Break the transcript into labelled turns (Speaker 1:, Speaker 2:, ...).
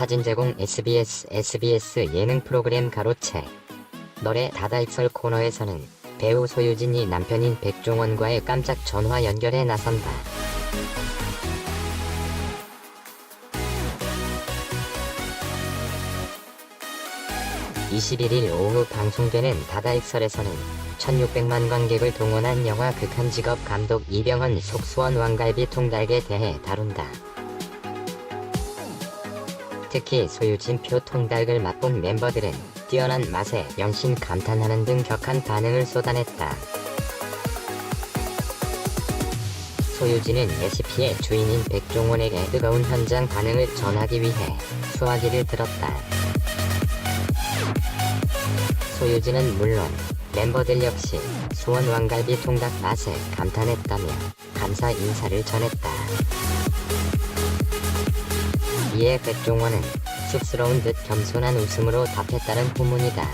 Speaker 1: 사진 제공 SBS SBS 예능 프로그램 가로채 너의 다다익설 코너에서는 배우 소유진이 남편인 백종원과의 깜짝 전화 연결에 나선다. 21일 오후 방송되는 다다익설에서는 1600만 관객을 동원한 영화 극한 직업 감독 이병헌 속수원 왕갈비 통닭에 대해 다룬다. 특히 소유진표 통닭을 맛본 멤버들은 뛰어난 맛에 연신 감탄하는 등 격한 반응을 쏟아냈다. 소유진은 레시피의 주인인 백종원에게 뜨거운 현장 반응을 전하기 위해 수화기를 들었다. 소유진은 물론 멤버들 역시 수원 왕갈비 통닭 맛에 감탄했다며 감사 인사를 전했다. 이에 백종원은 쑥스러운 듯 겸손한 웃음으로 답했다는 후문이다.